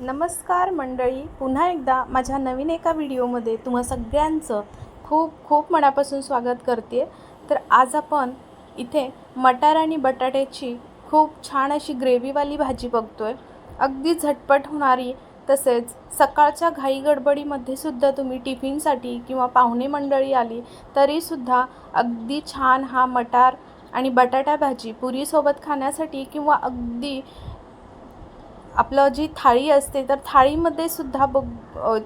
नमस्कार मंडळी. पुन्हा एकदा माझ्या नवीन एका व्हिडिओमध्ये तुम्हा सगळ्यांचं खूप खूप मनापासून स्वागत करते. तर आज आपण इथे मटार आणि बटाट्याची खूप छान अशी ग्रेव्हीवाली भाजी बघतो आहे अगदी झटपट होणारी तसेच सकाळच्या घाई गडबडीमध्ये सुद्धा तुम्ही टिफिनसाठी किंवा पाहुणे मंडळी आली तरीसुद्धा अगदी छान हा मटार आणि बटाटा भाजी पुरीसोबत खाण्यासाठी किंवा अगदी आपलं जी थाळी असते तर थाळीमध्ये सुद्धा बघ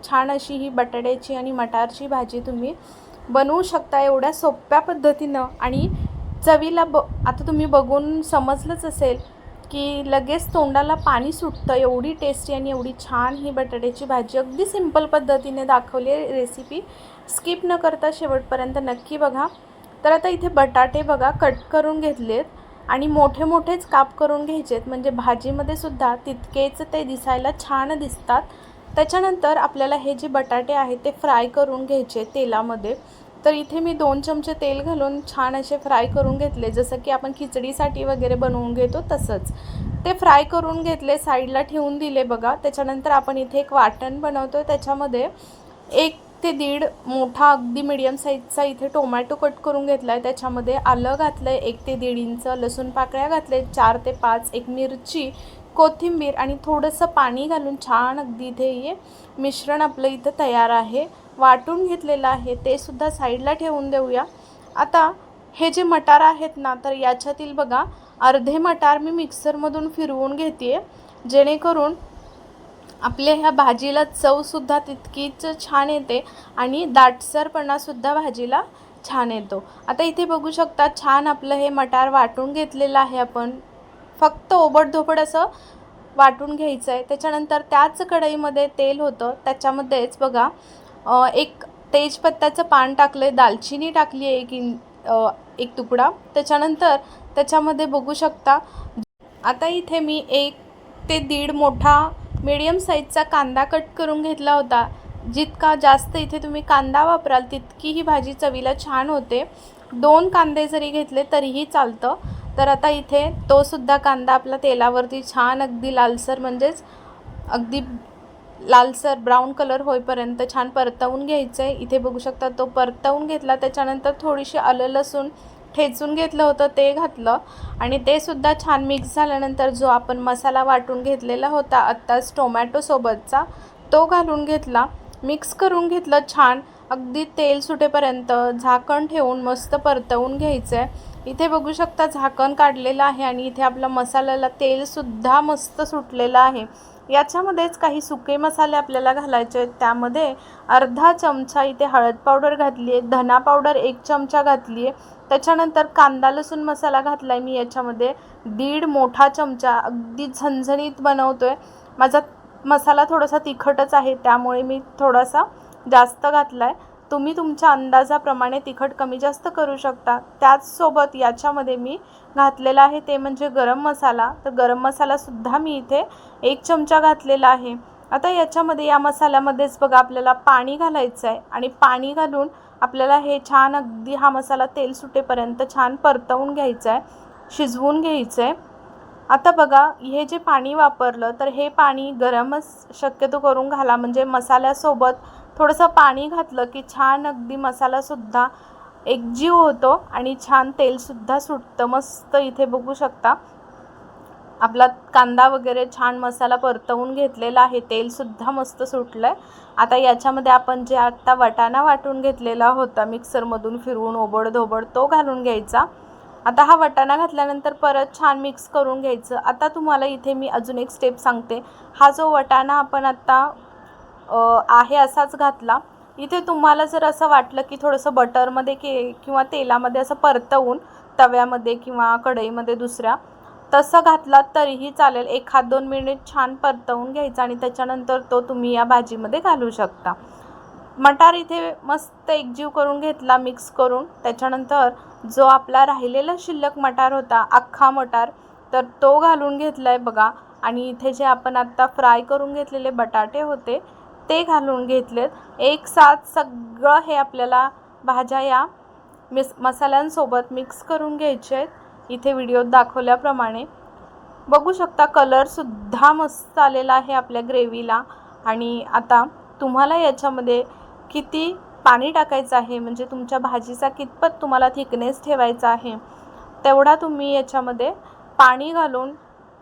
छान अशी ही बटाट्याची आणि मटारची भाजी तुम्ही बनवू शकता एवढ्या सोप्या पद्धतीनं. आणि चवीला ब आता तुम्ही बघून समजलंच असेल की लगेच तोंडाला पाणी सुटतं. एवढी टेस्टी आणि एवढी छान ही बटाट्याची भाजी. अगदी सिंपल पद्धतीने दाखवली रेसिपी स्किप न करता शेवटपर्यंत नक्की बघा. तर आता इथे बटाटे बघा कट करून घेतलेत. आणि मोठे मोठेच काप करून घ्यायचेत. म्हणजे भाजीमध्ये सुद्धा तितकेच ते दिसायला छान दिसतात. त्याच्यानंतर आपल्याला हे जे बटाटे आहेत ते फ्राय करून घ्यायचे तेलामध्ये. तर इथे मी दोन चमचे तेल घालून छान असे फ्राय करून घेतले. जसं की आपण खिचडीसाठी वगैरे बनवून घेतो तसंच. ते फ्राय करून घेतले साईडला ठेवून दिले बघा. त्याच्यानंतर आपण इथे एक वाटण बनवतो त्याच्यामध्ये एक ते दीड मोठा अगदी मिडियम साईजचा इथे टोमॅटो कट करून घेतला आहे त्याच्यामध्ये आलं घातलं आहे एक ते दीड इंच लसूण पाकळ्या घातले चार ते पाच एक मिरची कोथिंबीर आणि थोडंसं पाणी घालून छान अगदी इथे हे मिश्रण आपलं इथं तयार आहे. वाटून घेतलेलं आहे. ते सुद्धा साईडला ठेवून देऊया. आता हे जे मटार आहेत ना तर याच्यातील बघा अर्धे मटार मी मिक्सरमधून फिरवून घेते जेणेकरून आपल्या ह्या भाजीला चवसुद्धा तितकीच छान येते आणि दाटसरपणासुद्धा भाजीला छान येतो. आता इथे बघू शकता छान आपलं हे मटार वाटून घेतलेलं आहे आपण. फक्त ओबडधोबड असं वाटून घ्यायचं आहे त्याच्यानंतर त्याच कढईमध्ये तेल होतं. त्याच्यामध्येच बघा एक तेजपत्त्याचं पान टाकलं आहे दालचिनी टाकली आहे एक इन एक तुकडा. त्याच्यानंतर त्याच्यामध्ये बघू शकता आता इथे मी एक ते दीड मोठा मीडियम साईजचा कांदा कट करून घेतला होता. जितका जास्त इथे तुम्ही कांदा वापराल तितकी ही भाजी चवीला छान होते. दोन कांदे जरी घेतले तरीही चालतं. तर आता इथे तोसुद्धा कांदा आपला तेलावरती छान अगदी लालसर म्हणजेच अगदी लालसर ब्राऊन कलर होईपर्यंत छान परतवून घ्यायचं आहे इथे बघू शकता तो परतवून घेतला. त्याच्यानंतर थोडीशी आलं लसूण ठेचून घेतलं होतं ते घातलं आणि ते सुद्धा छान मिक्स झाल्यानंतर जो आपण मसाला वाटून घेतलेला होता आत्ताच टोमॅटोसोबतचा तो घालून घेतला. मिक्स करून घेतलं छान. अगदी तेल सुटेपर्यंत झाकण ठेवून मस्त परतवून घ्यायचं आहे इथे बघू शकता झाकण काढलेलं आहे आणि इथे आपल्या मसाल्याला तेलसुद्धा मस्त सुटलेलं आहे. याच्यामध्येच काही सुके मसाले आपल्याला घालायचे आहेत. त्यामध्ये अर्धा चमचा इथे हळद पावडर घातली आहे. धना पावडर एक चमचा घातली आहे. त्याच्यानंतर कांदा लसूण मसाला घातला आहे मी याच्यामध्ये. दीड मोठा चमचा. अगदी झणझणीत बनवतो आहे माझा मसाला थोडासा तिखटच आहे. त्यामुळे मी थोडासा जास्त घातला आहे तुम्ही तुमच्या अंदाजाप्रमाणे तिखट कमी जास्त करू शकता. त्याचसोबत याच्यामध्ये मी घातलेलं आहे ते म्हणजे गरम मसाला. तर गरम मसालासुद्धा मी इथे एक चमचा घातलेला आहे. आता याच्यामध्ये या मसाल्यामध्येच बघा आपल्याला पाणी घालायचं आहे आणि पाणी घालून आपल्याला हे छान अगदी हा मसाला तेल सुटेपर्यंत छान परतवून घ्यायचं आहे शिजवून घ्यायचं आहे आता बघा हे जे पाणी वापरलं तर हे पाणी गरमच शक्यतो करून घाला. म्हणजे मसाल्यासोबत थोडंसं पाणी घातलं की छान अगदी मसालासुद्धा एकजीव होतो आणि छान तेलसुद्धा सुटतं. मस्त इथे बघू शकता. आपला कांदा वगैरे छान मसाला परतवून घेतलेला आहे. तेलसुद्धा मस्त सुटलं आहे आता याच्यामध्ये आपण जे आत्ता वटाणा वाटून घेतलेला होता मिक्सरमधून फिरवून ओबडधोबड तो घालून घ्यायचा. आता हा वटाणा घातल्यानंतर परत छान मिक्स करून घ्यायचं. आता तुम्हाला इथे मी अजून एक स्टेप सांगते. हा जो वटाणा आपण आत्ता आहे असाच घातला. इथे तुम्हाला जर असं वाटलं की थोडंसं बटरमध्ये के किंवा तेलामध्ये असं परतवून तव्यामध्ये किंवा कढईमध्ये दुसऱ्या तसं घातलात तरीही चालेल. एखाद दोन मिनिट छान परतवून घ्यायचा आणि त्याच्यानंतर तो तुम्ही या भाजीमध्ये घालू शकता. मटार इथे मस्त एकजीव करून घेतला मिक्स करून. त्याच्यानंतर जो आपला राहिलेला शिल्लक मटार होता अख्खा मटार तर तो घालून घेतला आहे बघा. आणि इथे जे आपण आत्ता फ्राय करून घेतलेले बटाटे होते ते घालून घेतलेत. एक साथ सगळं हे आपल्याला भाज्या या मिस मसाल्यांसोबत मिक्स करून घ्यायचे आहेत. इथे व्हिडिओत दाखवल्याप्रमाणे. बघू शकता कलरसुद्धा मस्त आलेला आहे आपल्या ग्रेव्हीला आणि आता तुम्हाला याच्यामध्ये किती पाणी टाकायचं आहे? म्हणजे तुमच्या भाजीचा कितपत तुम्हाला थिकनेस ठेवायचा आहे? तेवढा तुम्ही याच्यामध्ये पाणी घालून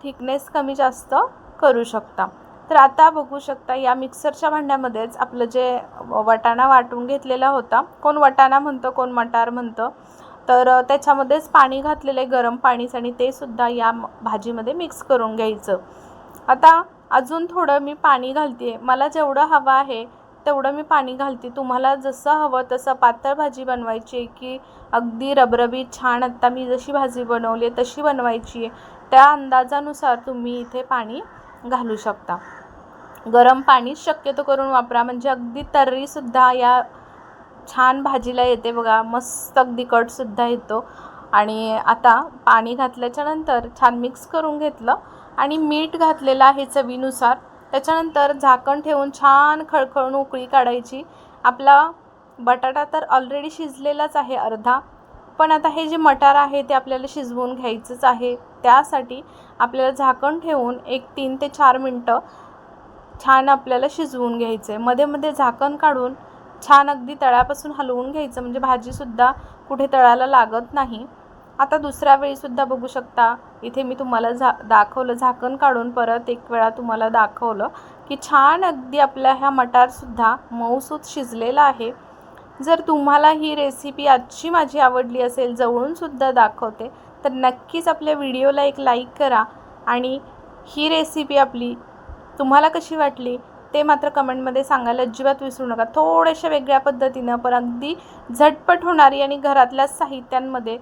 थिकनेस कमी जास्त करू शकता. तर आता बघू शकता या मिक्सरच्या भांड्यामध्येच आपलं जे वटाणा वाटून घेतलेला होता कोण वटाणा म्हणतं कोण मटार म्हणतं तर त्याच्यामध्येच पाणी घातलेलं आहे गरम पाणीच आणि ते सुद्धा या भाजीमध्ये मिक्स करून घ्यायचं. आता अजून थोडं मी पाणी घालते मला जेवढं हवं आहे तेवढं मी पाणी घालते. तुम्हाला जसं हवं तसं पातळ भाजी बनवायची आहे की अगदी रबरबी छान. आत्ता मी जशी भाजी बनवली आहे तशी बनवायची आहे. त्या अंदाजानुसार तुम्ही इथे पाणी घालू शकता. गरम पाणीच शक्यतो करून वापरा. म्हणजे अगदी तर्रीसुद्धा या छान भाजीला येते बघा. मस्त अगदी कटसुद्धा येतो. आणि आता पाणी घातल्याच्या नंतर छान मिक्स करून घेतलं. आणि मीठ घातलेलं आहे चवीनुसार. त्याच्यानंतर झाकण ठेवून छान खळखळून उकळी काढायची. आपला बटाटा तर ऑलरेडी शिजलेलाच आहे अर्धा. पण आता हे जे मटार आहे ते आपल्याला शिजवून घ्यायचंच आहे. त्यासाठी आपल्याला झाकण ठेवून एक तीन ते चार मिनटं छान आपल्याला शिजवून घ्यायचं आहे मध्ये मध्ये झाकण काढून छान अगदी तळ्यापासून हलवून घ्यायचं. म्हणजे भाजीसुद्धा कुठे तळाला लागत नाही. आता दुसऱ्या वेळीसुद्धा बघू शकता. इथे मी तुम्हाला झा दाखवलं झाकण काढून परत एक वेळा तुम्हाला दाखवलं की छान अगदी आपल्या ह्या मटारसुद्धा मऊसूत शिजलेला आहे. जर तुम्हाला ही रेसिपी आजची माझी आवडली असेल जवळूनसुद्धा दाखवते तर नक्कीच आपल्या व्हिडिओला एक लाईक करा आणि ही रेसिपी आपली तुम्हाला कशी वाटली ते मात्र कमेंटमध्ये सांगायला अजिबात विसरू नका. थोड्याशा वेगळ्या पद्धतीनं पण अगदी झटपट होणारी आणि घरातल्या साहित्यांमध्ये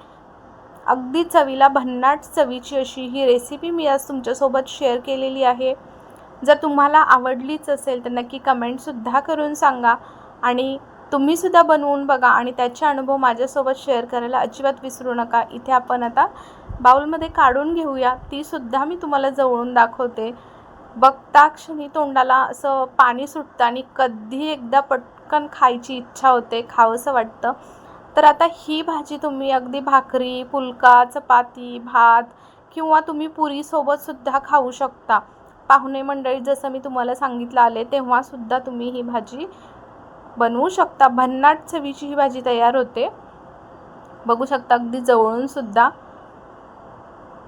अगदी चवीला भन्नाट चवीची अशी ही रेसिपी मी आज तुमच्यासोबत शेअर केलेली आहे. जर तुम्हाला आवडलीच असेल तर नक्की कमेंटसुद्धा करून सांगा आणि तुम्हीसुद्धा बनवून बघा आणि त्याचे अनुभव माझ्यासोबत शेअर करायला अजिबात विसरू नका. इथे आपण आता बाऊलमध्ये काढून घेऊया. तीसुद्धा मी तुम्हाला जवळून दाखवते. बघता क्षणी तोंडाला असं पाणी सुटतं आणि कधी एकदा पटकन खायची इच्छा होते खावंसं वाटतं. तर आता ही भाजी तुम्ही अगदी भाकरी पुलका चपाती भात किंवा तुम्ही पुरीसोबतसुद्धा खाऊ शकता. पाहुणे मंडळी जसं मी तुम्हाला सांगितलं आले तेव्हासुद्धा तुम्ही ही भाजी बनवू शकता. भन्नाट चवीची ही भाजी तयार होते. बघू शकता अगदी जवळूनसुद्धा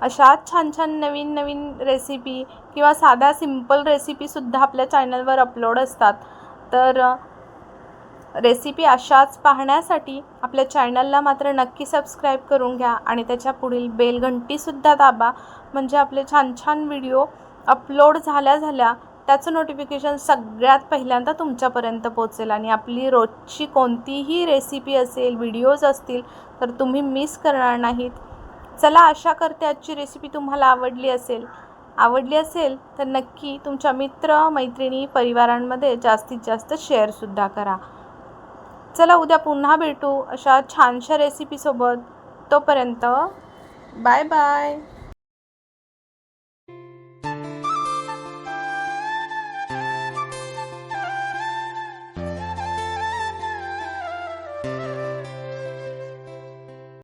अशा छान छान नवीन नवीन रेसिपी किंवा साध्या सिंपल रेसिपीसुद्धा आपल्या चॅनलवर अपलोड असतात. तर रेसिपी अशाच पाहण्यासाठी आपल्या चॅनलला मात्र नक्की सबस्क्राईब करून घ्या आणि त्याच्या पुढील बेलघंटीसुद्धा दाबा. म्हणजे आपले छान छान व्हिडिओ अपलोड झाल्या झाल्या त्याचं नोटिफिकेशन सगळ्यात पहिल्यांदा तुमच्यापर्यंत पोचेल आणि आपली रोजची कोणतीही रेसिपी असेल व्हिडिओज असतील तर तुम्ही मिस करणार नाहीत. चला आशा करते आजची रेसिपी तुम्हाला आवडली असेल. आवडली असेल तर नक्की तुमच्या मित्र मैत्रिणी परिवारांमध्ये जास्तीत जास्त शेअरसुद्धा करा. चला उद्या पुन्हा भेटू अशा छानशा रेसिपीसोबत तोपर्यंत बाय बाय